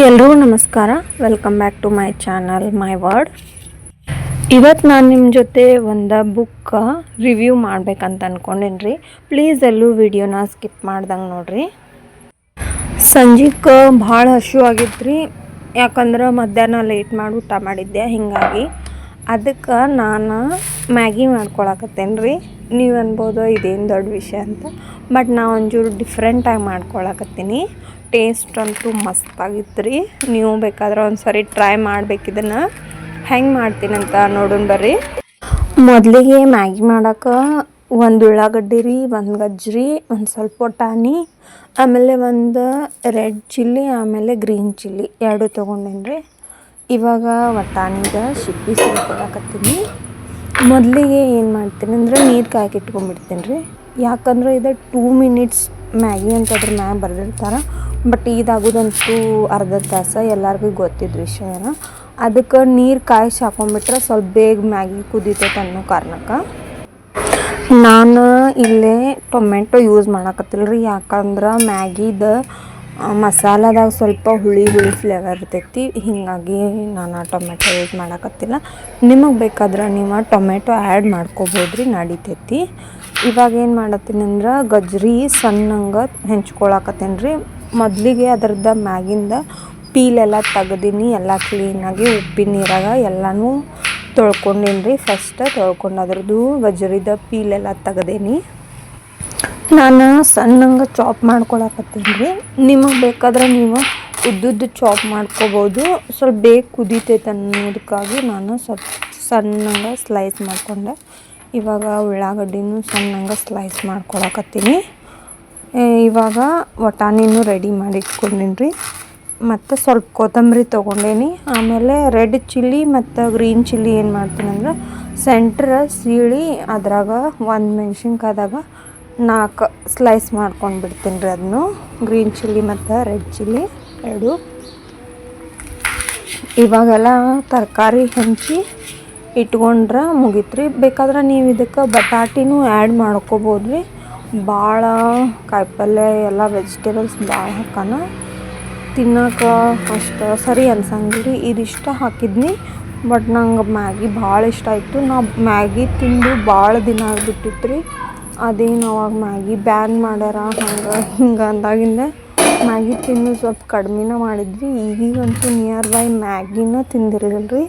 ಎಲ್ರಿಗೂ ನಮಸ್ಕಾರ. Welcome back to my channel my world ಇವತ್ತು ನಾನು ನಿಮ್ಮ ಜೊತೆ ಒಂದು ಬುಕ್ ರಿವ್ಯೂ ಮಾಡ್ಬೇಕಂತ ಅಂದ್ಕೊಂಡೇನಿ ರೀ ಪ್ಲೀಸ್ ಎಲ್ಲೂ ವಿಡಿಯೋನ ಸ್ಕಿಪ್ ಮಾಡ್ದಂಗೆ ನೋಡ್ರಿ. ಸಂಜೆಗೆ ಭಾಳ ಹಶು ಆಗಿತ್ತು ರೀ ಯಾಕಂದ್ರೆ ಮಧ್ಯಾಹ್ನ ಲೇಟ್ ಮಾಡಿ ಊಟ ಮಾಡಿದ್ದೆ, ಹೀಗಾಗಿ. ಅದಕ್ಕೆ ನಾನು ಮ್ಯಾಗಿ ಮಾಡ್ಕೊಳಕತ್ತೇನೆ ರೀ ನೀವು ಅನ್ಬೋದು ಇದೇನು ದೊಡ್ಡ ವಿಷಯ ಅಂತ. ಬಟ್ ನಾ ಒಂಚೂರು ಡಿಫ್ರೆಂಟಾಗಿ ಮಾಡ್ಕೊಳಕತ್ತೀನಿ. ಟೇಸ್ಟ್ ಅಂತೂ ಮಸ್ತಾಗಿತ್ತು ರೀ ನೀವು ಬೇಕಾದ್ರೆ ಒಂದು ಸರಿ ಟ್ರೈ ಮಾಡ್ಬೇಕು ಇದನ್ನು ಹೆಂಗೆ ಮಾಡ್ತೀನಿ ಅಂತ ನೋಡೋಣ ಬರ್ರಿ. ಮೊದಲಿಗೆ ಮ್ಯಾಗಿ ಮಾಡೋಕೆ ಒಂದು ಉಳ್ಳಾಗಡ್ಡಿ ರೀ, ಒಂದು ಗಜ್ಜರಿ ಒಂದು ಸ್ವಲ್ಪ ಟಾನಿ ಆಮೇಲೆ ಒಂದು ರೆಡ್ ಚಿಲ್ಲಿ ಆಮೇಲೆ ಗ್ರೀನ್ ಚಿಲ್ಲಿ ಎರಡು ತೊಗೊಂಡೇನಿ ರೀ. ಇವಾಗ ಒಟ್ಟಾಣಿಗ ಸಿಪ್ಪಿ ಕೊಡಕತ್ತೀನಿ ಮೊದಲಿಗೆ ಏನು ಮಾಡ್ತೀನಿ ಅಂದರೆ ನೀರು ಕಾಯಕಿಟ್ಕೊಂಡ್ಬಿಡ್ತೀನಿ ರೀ ಯಾಕಂದ್ರೆ ಇದು ಟೂ ಮಿನಿಟ್ಸ್ ಮ್ಯಾಗಿ ಅಂತ ಅದ್ರ ಮ್ಯಾಗ ಬರೆದಿರ್ತಾರೆ. ಬಟ್ ಇದಾಗೋದಂತೂ ಅರ್ಧ ತಾಸು ಎಲ್ಲರಿಗೂ ಗೊತ್ತಿದ್ದ ವಿಷಯನ. ಅದಕ್ಕೆ ನೀರು ಕಾಯಿಸಿ ಹಾಕೊಂಡ್ಬಿಟ್ರೆ ಸ್ವಲ್ಪ ಬೇಗ ಮ್ಯಾಗಿ ಕುದೀತೈತೆ ಅನ್ನೋ ಕಾರಣಕ್ಕೆ. ನಾನು ಇಲ್ಲೇ ಟೊಮೆಟೊ ಯೂಸ್ ಮಾಡಕತ್ತಿಲ್ಲ ರೀ ಯಾಕಂದ್ರೆ ಮ್ಯಾಗಿದ ಮಸಾಲದಾಗ ಸ್ವಲ್ಪ ಹುಳಿ ಹುಳಿ ಫ್ಲೇವರ್ ಇರ್ತೈತಿ. ಹೀಗಾಗಿ ನಾನು ಟೊಮೆಟೊ ಯೂಸ್ ಮಾಡಕತ್ತಿಲ್ಲ. ನಿಮಗೆ ಬೇಕಾದ್ರೆ ನೀವು ಟೊಮೆಟೊ ಆ್ಯಡ್ ಮಾಡ್ಕೋಬೋದು ರೀ ನಡಿತೈತಿ. ಇವಾಗ ಏನು ಮಾಡತ್ತೀನಿ ಅಂದ್ರೆ ಗಜ್ರಿ ಸಣ್ಣಂಗೆ ಹೆಂಚ್ಕೊಳಕತ್ತೀನಿ ರೀ ಮೊದಲಿಗೆ ಅದ್ರದ್ದು ಮ್ಯಾಗಿಂದ ಪೀಲೆಲ್ಲ ತೆಗ್ದೀನಿ, ಎಲ್ಲ ಕ್ಲೀನಾಗಿ ಉಪ್ಪಿನ ನೀರಾಗ ಎಲ್ಲನೂ ತೊಳ್ಕೊಂಡೀನಿ ರೀ ಫಸ್ಟ್ ತೊಳ್ಕೊಂಡು ಅದ್ರದ್ದು ಗಜ್ರಿದ ಪೀಲೆಲ್ಲ ತೆಗ್ದೀನಿ. ನಾನು ಸಣ್ಣಂಗೆ ಚಾಪ್ ಮಾಡ್ಕೊಳಕತ್ತೀನಿ. ರೀ ನಿಮಗೆ ಬೇಕಾದ್ರೆ ನೀವು ಉದ್ದುದ್ದು ಚಾಪ್ ಮಾಡ್ಕೋಬೋದು. ಸ್ವಲ್ಪ ಬೇಗ ಕುದೀತೈತೆ ಅನ್ನೋದಕ್ಕಾಗಿ ನಾನು ಸ್ವಲ್ಪ ಸಣ್ಣಂಗೆ ಸ್ಲೈಸ್ ಮಾಡಿಕೊಂಡೆ. ಇವಾಗ ಉಳ್ಳಾಗಡ್ಡಿನೂ ಸಣ್ಣಂಗೆ ಸ್ಲೈಸ್ ಮಾಡ್ಕೊಳಕತ್ತೀನಿ. ಇವಾಗ ವಟಾಣಿನೂ ರೆಡಿ ಮಾಡಿ ಇಟ್ಕೊಂಡೀನಿ ರೀ ಮತ್ತು ಸ್ವಲ್ಪ ಕೊತ್ತಂಬರಿ ತೊಗೊಂಡೇನಿ. ಆಮೇಲೆ ರೆಡ್ ಚಿಲ್ಲಿ ಮತ್ತು ಗ್ರೀನ್ ಚಿಲ್ಲಿ ಏನು ಮಾಡ್ತೀನಿ ಅಂದ್ರೆ ಸೆಂಟ್ರ ಸೀಳಿ ಅದ್ರಾಗ ಒಂದು ಮೆಣ್ಸಿನ್ಕಾಯ್ದಾಗ ನಾಲ್ಕು ಸ್ಲೈಸ್ ಮಾಡ್ಕೊಂಡು ಬಿಡ್ತೀನಿ ರೀ ಅದನ್ನು. ಗ್ರೀನ್ ಚಿಲ್ಲಿ ಮತ್ತು ರೆಡ್ ಚಿಲ್ಲಿ ಎರಡು. ಇವಾಗೆಲ್ಲ ತರಕಾರಿ ಹಂಚಿ ಇಟ್ಕೊಂಡ್ರೆ ಮುಗೀತು ರೀ. ಬೇಕಾದ್ರೆ ನೀವು ಇದಕ್ಕೆ ಬಟಾಟಿನೂ ಆ್ಯಡ್ ಮಾಡ್ಕೋಬೋದು ರೀ. ಭಾಳ ಕಾಯಿಪಲ್ಯ, ಎಲ್ಲ ವೆಜಿಟೇಬಲ್ಸ್ ಭಾಳ ಹಾಕೋಣ ತಿನ್ನೋಕೆ ಅಷ್ಟು ಸರಿ ಅನ್ಸಂಗಿಲ್ಲ ಇದಿಷ್ಟ ಹಾಕಿದ್ನಿ ಬಟ್ ನಂಗೆ ಮ್ಯಾಗಿ ಭಾಳ ಇಷ್ಟ ಆಯಿತು. ನಾ ಮ್ಯಾಗಿ ತಿಂದು ಭಾಳ ದಿನ ಆಗಿಬಿಟ್ಟಿತ್ತು ರೀ ಅದೇನು ಅವಾಗ ಮ್ಯಾಗಿ ಬ್ಯಾನ್ ಮಾಡ್ಯಾರ, ಹಂಗೆ, ಹಿಂಗೆ ಅಂದಾಗಿಂದ ಮ್ಯಾಗಿ ತಿಂದು ಸ್ವಲ್ಪ ಕಡ್ಮೆನೇ ಮಾಡಿದ್ವಿ. ಈಗೀಗಂತೂ ನಿಯರ್ ಬೈ ಮ್ಯಾಗಿನ ತಿಂದಿರಲಿಲ್ಲ ರೀ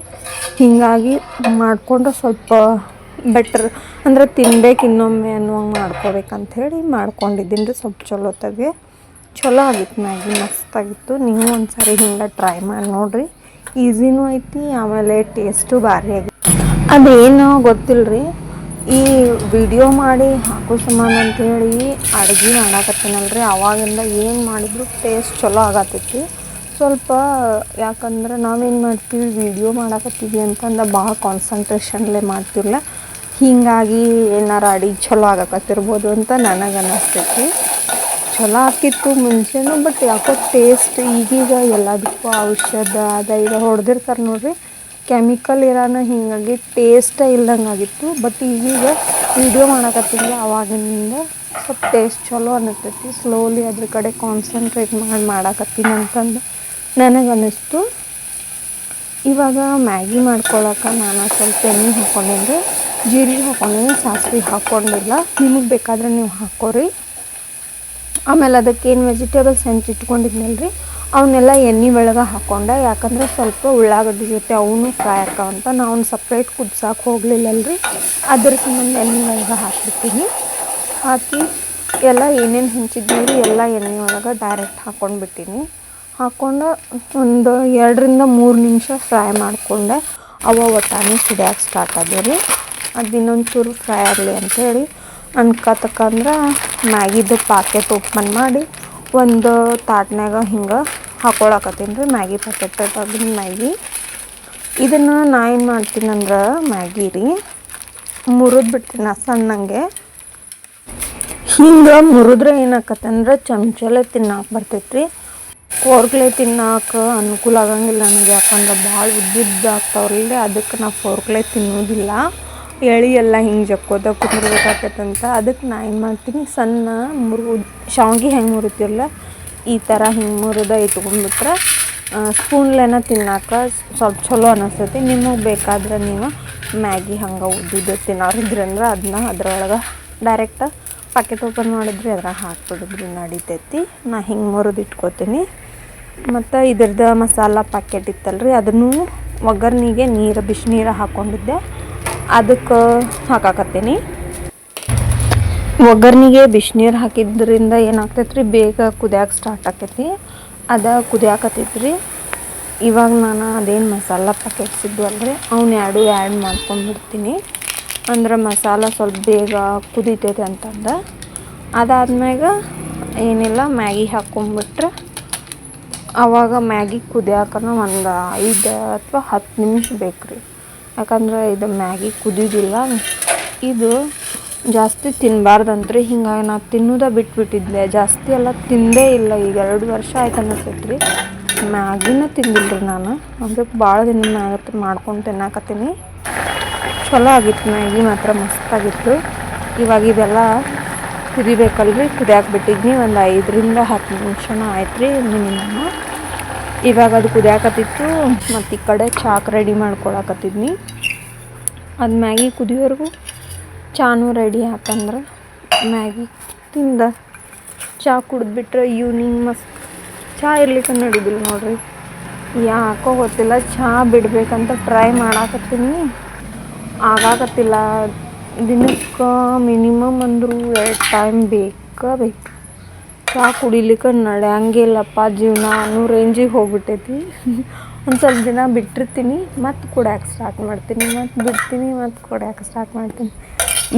ಹೀಗಾಗಿ ಮಾಡಿಕೊಂಡು ಸ್ವಲ್ಪ ಬೆಟ್ರ್ ಅಂದ್ರೆ ತಿನ್ಬೇಕು ಇನ್ನೊಮ್ಮೆ ಅನ್ನುವಂಗೆ ಮಾಡ್ಕೋಬೇಕಂಥೇಳಿ ಮಾಡ್ಕೊಂಡಿದ್ದೀನಿ ರೀ ಸ್ವಲ್ಪ ಚಲೋತ್ತಾಗೆ ಚಲೋ ಆಗಿತ್ತು ಮ್ಯಾಗಿ ಮಸ್ತಾಗಿತ್ತು ನೀವು ಒಂದು ಸಾರಿ ಹಿಂಗೆ ಟ್ರೈ ಮಾಡಿ ನೋಡಿರಿ. ಈಸಿನೂ ಐತಿ, ಆಮೇಲೆ ಟೇಸ್ಟು ಭಾರಿ ಆಗಿತ್ತು ಅದೇನೋ ಗೊತ್ತಿಲ್ಲ ರೀ ಈ ವಿಡಿಯೋ ಮಾಡಿ ಹಾಕೋ ಸಮಾನ ಅಂತೇಳಿ. ಅಡುಗೆ ಮಾಡಾಕತ್ತೀನಲ್ರಿ? ಅವಾಗಿಂದ ಏನು ಮಾಡಿದ್ರು ಟೇಸ್ಟ್ ಚಲೋ ಆಗತ್ತೈತಿ. ಸ್ವಲ್ಪ ಯಾಕಂದ್ರೆ ನಾವೇನು ಮಾಡ್ತೀವಿ, ವಿಡಿಯೋ ಮಾಡಾಕತ್ತೀವಿ ಅಂತಂದು ಭಾಳ ಕಾನ್ಸಂಟ್ರೇಷನ್ಲೇ ಮಾಡ್ತಿರಲ್ಲ ಹೀಗಾಗಿ ಏನಾರು ಅಡಿಗೆ ಚಲೋ ಆಗಕತ್ತಿರ್ಬೋದು ಅಂತ ನನಗೆ ಅನ್ನಿಸ್ತೈತಿ ಚಲೋ ಹಾಕಿತ್ತು ಮುಂಚೆನೂ ಬಟ್ ಯಾಕೋ ಟೇಸ್ಟ್ ಈಗೀಗ ಎಲ್ಲದಕ್ಕೂ ಔಷಧ, ಅದ ಈಗ ಹೊಡೆದಿರ್ತಾರೆ ನೋಡ್ರಿ. ಕೆಮಿಕಲ್ ಇರೋನ ಹೀಗಾಗಿ ಟೇಸ್ಟೇ ಇಲ್ದಂಗೆ ಆಗಿತ್ತು. ಬಟ್ ಈಗೀಗ ವೀಡಿಯೋ ಮಾಡಕತ್ತೀನಿ ಅವಾಗಿನಿಂದ ಸ್ವಲ್ಪ ಟೇಸ್ಟ್ ಚಲೋ ಅನ್ನತೈತಿ. ಸ್ಲೋಲಿ ಅದ್ರ ಕಡೆ ಕಾನ್ಸಂಟ್ರೇಟ್ ಮಾಡಿ, ಮಾಡಾಕತ್ತೀನಿ ಅಂತಂದು ನನಗೆ ಅನ್ನಿಸ್ತು ಇವಾಗ ಮ್ಯಾಗಿ ಮಾಡ್ಕೊಳಕ್ಕೆ ನಾನು ಸ್ವಲ್ಪ ಎಣ್ಣೆ ಹಾಕ್ಕೊಂಡಿದ್ದೆ ಜೀರಿಗೆ ಹಾಕ್ಕೊಂಡಿದ್ದೆ ಸಾಸಿವೆ ಹಾಕ್ಕೊಂಡಿಲ್ಲ ನಿಮಗೆ ಬೇಕಾದ್ರೆ ನೀವು ಹಾಕೋರಿ. ಆಮೇಲೆ ಅದಕ್ಕೆ ಏನು ವೆಜಿಟೇಬಲ್ಸ್ ಹೆಂಚು ಇಟ್ಕೊಂಡಿದ್ಮೇಲೆ ರೀ ಅವನ್ನೆಲ್ಲ ಎಣ್ಣೆ ಒಳಗೆ ಹಾಕ್ಕೊಂಡೆ ಯಾಕಂದ್ರೆ ಸ್ವಲ್ಪ ಉಳ್ಳಾಗಡ್ಡಿ ಜೊತೆ ಅವನು ಫ್ರೈ ಅಂತ ನಾವು ಸಪ್ರೇಟ್ ಕುದ್ಸಕ್ಕೆ ಹೋಗ್ಲಿಲ್ಲಲ್ರಿ. ಅದ್ರ ಸಂಬಂಧ ಎಣ್ಣೆ ಒಳಗೆ ಹಾಕಿರ್ತೀನಿ ಹಾಕಿ ಎಲ್ಲ ಏನೇನು ಹೆಂಚಿದ್ದೀವಿ ಎಲ್ಲ ಎಣ್ಣೆ ಒಳಗೆ ಡೈರೆಕ್ಟ್ ಹಾಕ್ಕೊಂಡ್ಬಿಟ್ಟಿನಿ ಹಾಕ್ಕೊಂಡು ಒಂದು ಎರಡರಿಂದ ಮೂರು ನಿಮಿಷ ಫ್ರೈ ಮಾಡಿಕೊಂಡೆ, ಅವ ಒಟ್ಟಾನೆ ಸಿಡಿಯೋಕೆ ಸ್ಟಾರ್ಟ್ ಆದ್ರಿ ರೀ ಅದು ಇನ್ನೊಂದು ಚೂರು ಫ್ರೈ ಆಗಲಿ ಅಂಥೇಳಿ ಅನ್ಕತಕ್ಕಂದ್ರೆ ಮ್ಯಾಗಿದು ಪಾಕೆಟ್ ಓಪನ್ ಮಾಡಿ ಒಂದು ತಾಟ್ನ್ಯಾಗ ಹಿಂಗೆ ಹಾಕೊಳಕತ್ತೀನಿ ರೀ ಮ್ಯಾಗಿ ಪ್ಯಾಕೆಟ್ ಅದನ್ನ ಮ್ಯಾಗಿ. ಇದನ್ನು ನಾ ಏನು ಮಾಡ್ತೀನಿ ಅಂದ್ರೆ ಮ್ಯಾಗಿ ರೀ ಮುರಿದು ಬಿಡ್ತೀನಿ ಸಣ್ಣಂಗೆ. ಹಿಂಗೆ ಮುರಿದ್ರೆ ಏನಾಕತ್ತೆ ಅಂದ್ರೆ ಚಮಚಲೆ ತಿನ್ನಕ್ಕೆ ಬರ್ತೈತೆ ರೀ ಫೋರ್ಕ್ಲೆ ತಿನ್ನಕ್ಕೆ ಅನುಕೂಲ ಆಗಂಗಿಲ್ಲ ನನಗೆ ಯಾಕಂದ್ರೆ ಭಾಳ ಉದ್ದುದ್ದು ಅದಕ್ಕೆ ನಾ ಫೋರ್ಕ್ಲೆ ತಿನ್ನೋದಿಲ್ಲ. ಎಳೆ ಎಲ್ಲ ಹಿಂಗೆ ಜಕ್ಕೋದ ಕುಂದ್ರಬೇಕಾಕತ್ತಂತ ಅದಕ್ಕೆ ನಾ ಏನು ಮಾಡ್ತೀನಿ, ಸಣ್ಣ ಮುರು ಶಾವ್ಗೆ ಹೆಂಗೆ ಮುರಿತಿರಲ್ಲ ಈ ಥರ ಹಿಂಗೆ ಮುರಿದ ಇಟ್ಕೊಂಡ್ಬಿಟ್ರೆ ಸ್ಪೂನ್ಲೇನ ತಿನ್ನಾಕ ಸ್ವಲ್ಪ ಚಲೋ ಅನಿಸ್ತೈತಿ. ನಿಮಗೆ ಬೇಕಾದ್ರೆ ನೀವು ಮ್ಯಾಗಿ ಹಂಗೆ ಉದ್ದಿದ್ದು ತಿನ್ನೋರಿದ್ರಂದ್ರೆ ಅದನ್ನ ಅದ್ರೊಳಗೆ ಡೈರೆಕ್ಟ್ ಪಾಕೆಟ್ ಓಪನ್ ಮಾಡಿದ್ರಿ ಅದ್ರಾಗ ಹಾಕ್ಬಿಡಿದ್ರಿ ನಡಿತೈತಿ. ನಾ ಹಿಂಗೆ ಮುರಿದು ಇಟ್ಕೋತೀನಿ. ಮತ್ತು ಇದ್ರದ್ದು ಮಸಾಲ ಪ್ಯಾಕೆಟ್ ಇತ್ತಲ್ರಿ, ಅದನ್ನು ಒಗ್ಗರ್ನಿಗೆ ನೀರು, ಬಿಸಿನೀರು ಹಾಕ್ಕೊಂಡಿದ್ದೆ ಅದಕ್ಕೆ ಹಾಕಾಕತ್ತೀನಿ. ಒಗ್ಗರ್ನಿಗೆ ಬಿಸಿನೀರು ಹಾಕಿದ್ರಿಂದ ಏನಾಗ್ತೈತೆ ರೀ ಬೇಗ ಕುದಿಯಕ್ಕೆ ಸ್ಟಾರ್ಟ್ ಆಕೈತಿ. ಅದ ಕುದಿಯಾಕತ್ತೈತೆ ರೀ ಇವಾಗ ನಾನು ಅದೇನು ಮಸಾಲ ಪ್ಯಾಕೆಟ್ಸ್ ಅಂದರೆ ಅವನ್ನ ಎರಡು ಆ್ಯಡ್ ಮಾಡ್ಕೊಂಡ್ಬಿಡ್ತೀನಿ. ಅಂದ್ರೆ ಮಸಾಲ ಸ್ವಲ್ಪ ಬೇಗ ಕುದೀತೈತೆ ಅಂತಂದ. ಅದಾದ್ಮ್ಯಾಗ ಏನಿಲ್ಲ, ಮ್ಯಾಗಿ ಹಾಕ್ಕೊಂಬಿಟ್ರೆ ಆವಾಗ ಮ್ಯಾಗಿ ಕುದಿಯಾಕನ ಒಂದು ಐದು ಅಥವಾ ಹತ್ತು ನಿಮಿಷ ಬೇಕು ರೀ ಯಾಕಂದ್ರೆ ಇದು ಮ್ಯಾಗಿ ಕುದಿಯೋದಿಲ್ಲ ಇದು ಜಾಸ್ತಿ ತಿನ್ನಬಾರ್ದಂತ್ರಿ ಹಿಂಗಾಗಿ ನಾ ತಿನ್ನೋದ ಬಿಟ್ಬಿಟ್ಟಿದ್ದೆ ಜಾಸ್ತಿ ಎಲ್ಲ ತಿಂದೇ ಇಲ್ಲ. ಈಗ ಎರಡು ವರ್ಷ ಆಯ್ತು ಅನ್ನಿಸ್ತೈತೆ ರೀ ಮ್ಯಾಗಿನ ತಿಂದಿಲ್ಲ ರೀ ನಾನು. ಅದಕ್ಕೆ ಭಾಳ ದಿನ ಮ್ಯಾಗ ಮಾಡ್ಕೊಂಡು ತಿನ್ನಾಕತ್ತೀನಿ. ಚಲೋ ಆಗಿತ್ತು. ಮ್ಯಾಗಿ ಮಾತ್ರ ಮಸ್ತಾಗಿತ್ತು ಇವಾಗ ಇದೆಲ್ಲ ಕುದಿಬೇಕಲ್ರಿ. ಕುದಿಯಾಕೆ ಬಿಟ್ಟಿದ್ನಿ. ಒಂದು ಐದರಿಂದ ಹತ್ತು ನಿಮಿಷನೂ ಆಯ್ತು ರೀ ಮಿನಿಮಮ್ ಇವಾಗ ಅದು ಕುದಿಯಾಕತ್ತಿತ್ತು, ಮತ್ತು ಈ ಕಡೆ ಚಾಕ್ ರೆಡಿ ಮಾಡ್ಕೊಳಕತ್ತಿದ್ನಿ. ಅದು ಮ್ಯಾಗಿ ಕುದಿಯೋರ್ಗು ಚಾನು ರೆಡಿ ಹಾಕಂದ್ರೆ ಮ್ಯಾಗಿ ತಿಂದ. ಚಹಾ ಕುಡಿದ್ಬಿಟ್ರೆ ಈವ್ನಿಂಗ್ ಮಸ್ತ್. ಚಹಾ ಇರ್ಲಿಕ್ಕೆ ನಡೀದಿಲ್ಲ ನೋಡ್ರಿ. ಯಾಕೋ ಗೊತ್ತಿಲ್ಲ ಚಹಾ ಬಿಡಬೇಕಂತ ಟ್ರೈ ಮಾಡಾಕತ್ತೀನಿ. ಆಗಾಕತ್ತಿಲ್ಲ. ದಿನಕ್ಕೆ ಮಿನಿಮಮ್ ಅಂದರೂ ಎರಡು ಟೈಮ್ ಬೇಕಾ ಬೇಕು. ಚಹಾ ಕುಡಿಲಿಕ್ಕೆ ನಡೆಯಂಗಿಲ್ಲಪ್ಪ ಜೀವನ ಅನ್ನೋ ರೇಂಜಿಗೆ ಹೋಗ್ಬಿಟ್ಟೈತಿ. ಒಂದು ಸ್ವಲ್ಪ ದಿನ ಬಿಟ್ಟಿರ್ತೀನಿ, ಮತ್ತು ಕುಡ್ಯಾಕೆ ಸ್ಟಾರ್ಟ್ ಮಾಡ್ತೀನಿ, ಮತ್ತು ಬಿಡ್ತೀನಿ, ಮತ್ತು ಕುಡ್ಯಾಕೆ ಸ್ಟಾರ್ಟ್ ಮಾಡ್ತೀನಿ.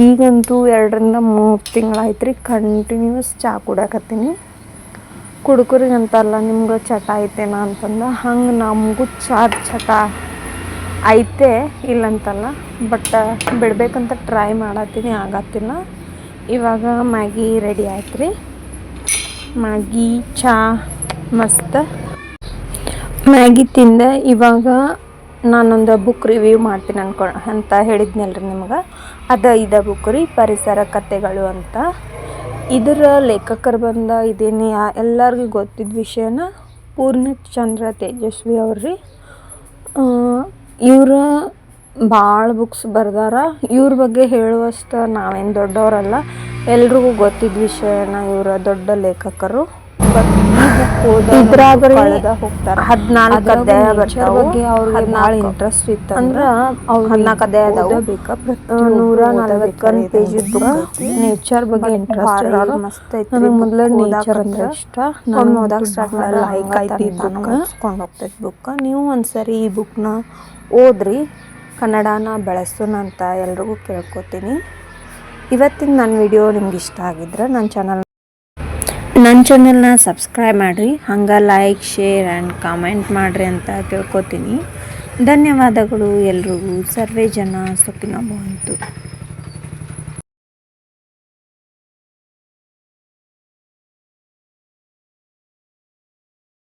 ಈಗಂತೂ ಎರಡರಿಂದ ಮೂರು ತಿಂಗಳಾಯ್ತು ರೀ ಕಂಟಿನ್ಯೂಸ್ ಚಹಾ ಕುಡ್ಯಾಕತ್ತೀನಿ. ಕುಡ್ಕರಿಗೆ ಅಂತಲ್ಲ ನಿಮ್ಗೆ ಚಟ ಐತೇನ ಅಂತಂದು, ಹಂಗೆ ನಮಗೂ ಚಾ ಚಟ ಐತೆ ಇಲ್ಲಂತಲ್ಲ, ಬಟ್ ಬಿಡಬೇಕಂತ ಟ್ರೈ ಮಾಡತ್ತೀನಿ, ಆಗತ್ತಿಲ್ಲ. ಇವಾಗ ಮ್ಯಾಗಿ ರೆಡಿ ಆಯ್ತು ರೀ ಮ್ಯಾಗಿ, ಚಾ, ಮಸ್ತ್. ಮ್ಯಾಗಿ ತಿಂದೆ, ಇವಾಗ ನಾನೊಂದು ಬುಕ್ ರಿವ್ಯೂ ಮಾಡ್ತೀನಿ ಅನ್ಕೊ, ಅಂತ ಹೇಳಿದ್ನಲ್ರಿ ನಿಮ್ಗೆ? ಅದ ಇದ ಬುಕ್ ರೀ, ಪರಿಸರ ಕತೆಗಳು ಅಂತ. ಇದರ ಲೇಖಕರು ಬಂದ ಇದೇನು ಯಾ ಎಲ್ಲರಿಗೂ ಗೊತ್ತಿದ್ದ ವಿಷಯನ ಪೂರ್ಣಚಂದ್ರ ತೇಜಸ್ವಿ ಅವ್ರಿ ಇವ್ರ ಭಾಳ ಬುಕ್ಸ್ ಬರ್ದಾರ. ಇವ್ರ ಬಗ್ಗೆ ಹೇಳುವಷ್ಟು ನಾವೇನು ದೊಡ್ಡವರಲ್ಲ. ಎಲ್ರಿಗೂ ಗೊತ್ತಿದ್ದ ವಿಷಯನ ಇವರ ದೊಡ್ಡ ಲೇಖಕರು. ಹದಿನಾಲ್ಕು ಅಧ್ಯಾಯ ಬರ್ತಾವ. ಅವ್ರಿಗೆ ಭಾಳ ಇಂಟ್ರೆಸ್ಟ್ ಇತ್ತು ಅಂದ್ರ ಅವ್ರು ಹದಿನಾಲ್ಕು ಅಧ್ಯಾಯ ಅದಾವ. ನೂರ ನಲವತ್ತೊಂದು ಪೇಜ್ ಬುಕ್ ನೇಚರ್ ಬಗ್ಗೆ ಇಂಟ್ರೆಸ್ಟ್ ಮಸ್ತ್ ಐತಿ ನನಗೆ ಮೊದಲ ನೇಚರ್ ಅಂದ್ರೆ ಇಷ್ಟ. ನಾನು ಓದಕ್ಕೆ ಸ್ಟಾರ್ಟ್ ಮಾಡಿ ಲೈಕ್ ಆಯ್ತು ಈ ಬುಕ್ ಕೊಂಡು ಹೋಗ್ತೈತಿ ಬುಕ್ ನೀವು ಒಂದ್ಸರಿ ಈ ಬುಕ್ನ ಓದ್ರಿ. ಕನ್ನಡನ ಬೆಳೆಸೋಣ ಅಂತ ಎಲ್ರಿಗೂ ಕೇಳ್ಕೊತೀನಿ. ಇವತ್ತಿನ ನನ್ನ ವಿಡಿಯೋ ನಿಮ್ಗೆ ಇಷ್ಟ ಆಗಿದ್ರೆ ನನ್ನ ಚಾನಲ್ ನನ್ನ ಚಾನಲ್ನ ಸಬ್ಸ್ಕ್ರೈಬ್ ಮಾಡಿರಿ. ಹಂಗೆ ಲೈಕ್ ಶೇರ್ ಆ್ಯಂಡ್ ಕಾಮೆಂಟ್ ಮಾಡಿರಿ ಅಂತ ಕೇಳ್ಕೊತೀನಿ. ಧನ್ಯವಾದಗಳು ಎಲ್ರಿಗೂ. ಸರ್ವೇ ಜನ ಸುಖಿನ ಭವಂತು.